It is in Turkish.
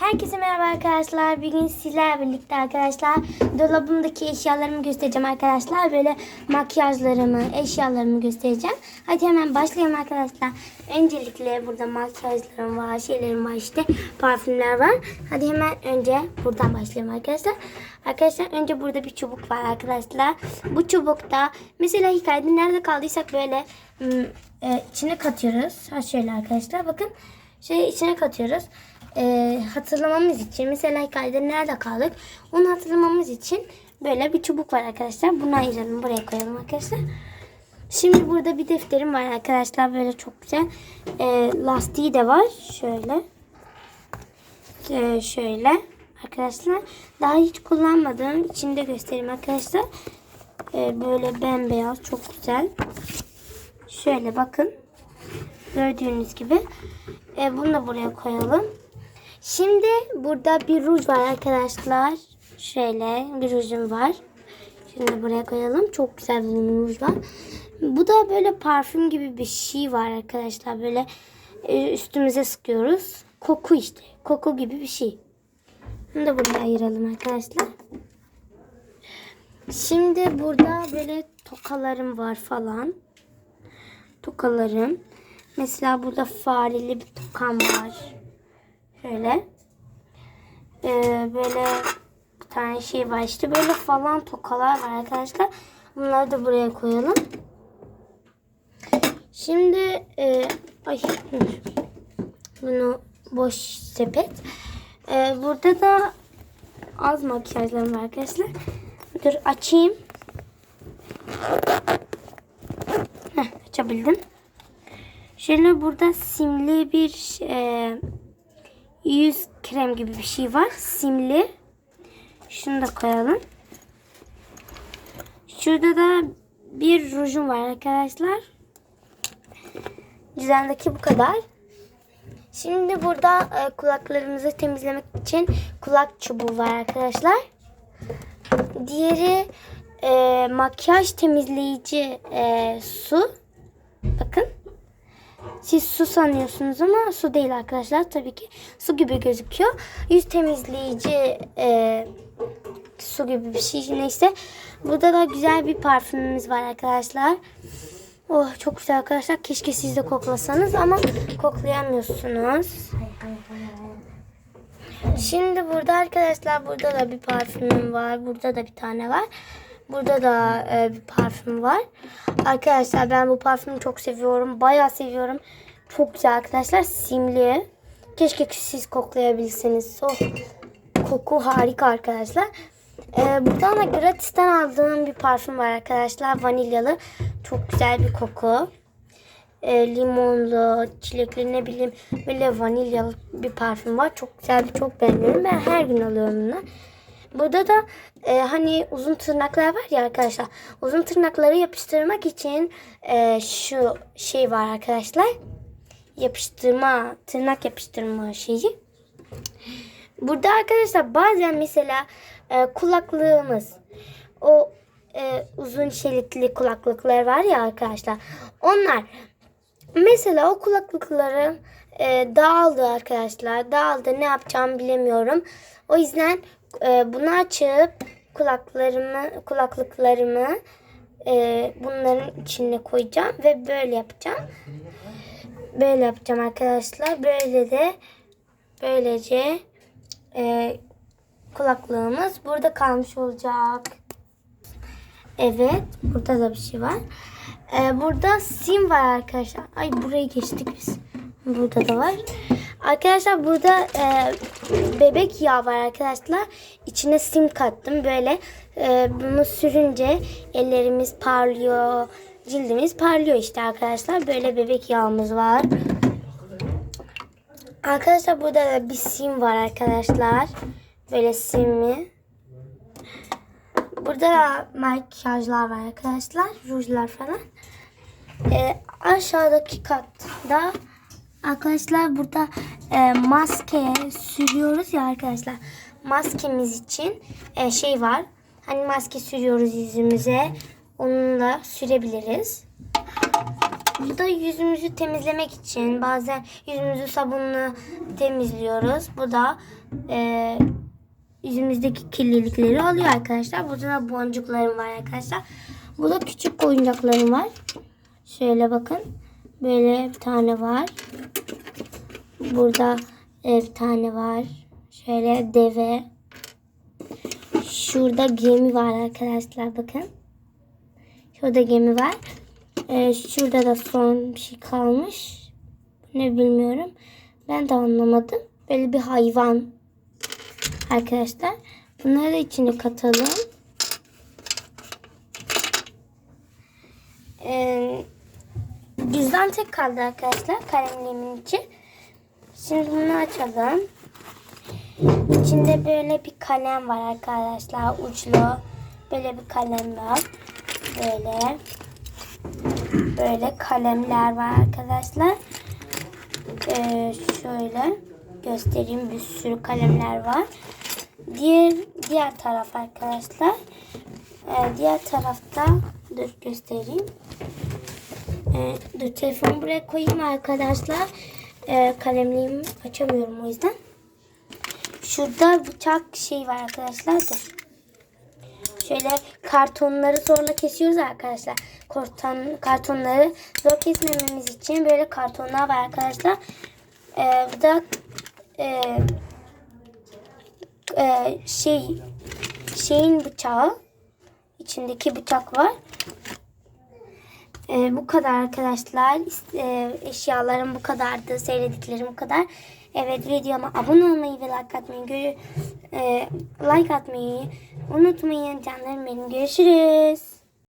Herkese merhaba arkadaşlar. Bugün sizlerle birlikte arkadaşlar dolabımdaki eşyalarımı göstereceğim arkadaşlar. Böyle makyajlarımı, eşyalarımı göstereceğim. Hadi hemen başlayalım arkadaşlar. Öncelikle burada makyajlarım var, şeylerim var işte, parfümler var. Hadi hemen önce buradan başlayalım arkadaşlar. Arkadaşlar önce burada bir çubuk var arkadaşlar. Bu çubukta mesela hikayede nerede kaldıysak böyle ım, e, içine katıyoruz. Ha şöyle arkadaşlar bakın. Şey içine katıyoruz e, hatırlamamız için mesela hikayede nerede kaldık onu hatırlamamız için böyle bir çubuk var arkadaşlar. Bunu ayıralım buraya koyalım arkadaşlar. Şimdi burada bir defterim var arkadaşlar böyle çok güzel. E, lastiği de var şöyle. E, şöyle arkadaşlar. Daha hiç kullanmadım. İçinde göstereyim arkadaşlar. E, böyle bembeyaz çok güzel. Şöyle bakın. Gördüğünüz gibi. E, bunu da buraya koyalım. Şimdi burada bir ruj var arkadaşlar. Şöyle bir rujum var. Şimdi buraya koyalım. Çok güzel bir ruj var. Bu da böyle parfüm gibi bir şey var arkadaşlar. Böyle e, üstümüze sıkıyoruz. Koku işte. Koku gibi bir şey. Bunu da buraya ayıralım arkadaşlar. Şimdi burada böyle tokalarım var falan. Tokalarım. Mesela burada fareli bir tokam var. Şöyle. Ee, böyle bir tane şey var. İşte böyle falan tokalar var arkadaşlar. Bunları da buraya koyalım. Şimdi e, ay bunu boş sepet. Ee, burada da az makyajlarım var arkadaşlar. Dur açayım. Heh, açabildim. Şöyle burada simli bir e, yüz krem gibi bir şey var. Simli. Şunu da koyalım. Şurada da bir rujum var arkadaşlar. Düzendeki bu kadar. Şimdi burada e, kulaklarımızı temizlemek için kulak çubuğu var arkadaşlar. Diğeri e, makyaj temizleyici e, su. Bakın. Siz su sanıyorsunuz ama su değil arkadaşlar. Tabii ki su gibi gözüküyor. Yüz temizleyici e, su gibi bir şey neyse. Burada da güzel bir parfümümüz var arkadaşlar. Oh çok güzel arkadaşlar. Keşke siz de koklasanız ama koklayamıyorsunuz. Şimdi burada arkadaşlar burada da bir parfümüm var. Burada da bir tane var. Burada da e, bir parfüm var. Arkadaşlar ben bu parfümü çok seviyorum. Bayağı seviyorum. Çok güzel arkadaşlar. Simli. Keşke siz koklayabilseniz. Oh, koku harika arkadaşlar. E, buradan da gratisten aldığım bir parfüm var arkadaşlar. Vanilyalı. Çok güzel bir koku. E, limonlu, çilekli ne bileyim böyle vanilyalı bir parfüm var. Çok güzel çok beğeniyorum. Ben her gün alıyorum bunu. Burada da e, hani uzun tırnaklar var ya arkadaşlar. Uzun tırnakları yapıştırmak için e, şu şey var arkadaşlar. Yapıştırma, tırnak yapıştırma şeyi. Burada arkadaşlar bazen mesela e, kulaklığımız o e, uzun şeritli kulaklıklar var ya arkadaşlar. Onlar mesela o kulaklıkları e, dağıldı arkadaşlar. Dağıldı ne yapacağımı bilemiyorum. O yüzden e, bunu açıp kulaklarımı kulaklıklarımı e, bunların içine koyacağım ve böyle yapacağım. Böyle yapacağım arkadaşlar. Böyle de böylece e, kulaklığımız burada kalmış olacak. Evet. Burada da bir şey var. Ee, burada sim var arkadaşlar. Ay burayı geçtik biz. Burada da var. Arkadaşlar burada e, bebek yağı var arkadaşlar. İçine sim kattım. Böyle e, bunu sürünce ellerimiz parlıyor. Cildimiz parlıyor işte arkadaşlar. Böyle bebek yağımız var. Arkadaşlar burada da bir sim var arkadaşlar. Böyle simli. Burada da makyajlar var arkadaşlar. Rujlar falan. Ee, aşağıdaki katta arkadaşlar burada e, maske sürüyoruz ya arkadaşlar. Maskemiz için e, şey var. Hani maske sürüyoruz yüzümüze. Onunla sürebiliriz. Bu da yüzümüzü temizlemek için. Bazen yüzümüzü sabunla temizliyoruz. Bu da e, yüzümüzdeki kirlilikleri alıyor arkadaşlar. Burada da boncuklarım var arkadaşlar. Burada küçük oyuncaklarım var. Şöyle bakın. Böyle bir tane var. Burada bir tane var. Şöyle deve. Şurada gemi var arkadaşlar bakın. Şurada gemi var. Ee, şurada da son bir şey kalmış. Ne bilmiyorum. Ben de anlamadım. Böyle bir hayvan. Arkadaşlar. Bunları da içine katalım. Ee, cüzdan tek kaldı arkadaşlar. Kalemliğimin içi. Şimdi bunu açalım. İçinde böyle bir kalem var arkadaşlar. Uçlu. Böyle bir kalem var. Böyle. Böyle kalemler var arkadaşlar. Ee, şöyle göstereyim. Bir sürü kalemler var. Diğer diğer taraf arkadaşlar. Ee, diğer tarafta dur göstereyim. Ee, dur telefonu buraya koyayım arkadaşlar. Ee, kalemliğimi açamıyorum o yüzden. Şurada bıçak şey var arkadaşlar. Dur. Şöyle kartonları sonra kesiyoruz arkadaşlar. Karton, kartonları zor kesmememiz için böyle kartonlar var arkadaşlar. Ee, bu da e, e, şey şeyin bıçağı içindeki bıçak var. Ee, bu kadar arkadaşlar. Ee, eşyalarım bu kadardı. Sevdiklerim bu kadar. Evet videoma abone olmayı ve like atmayı görü- e, like atmayı unutmayın canlarım benim. Görüşürüz.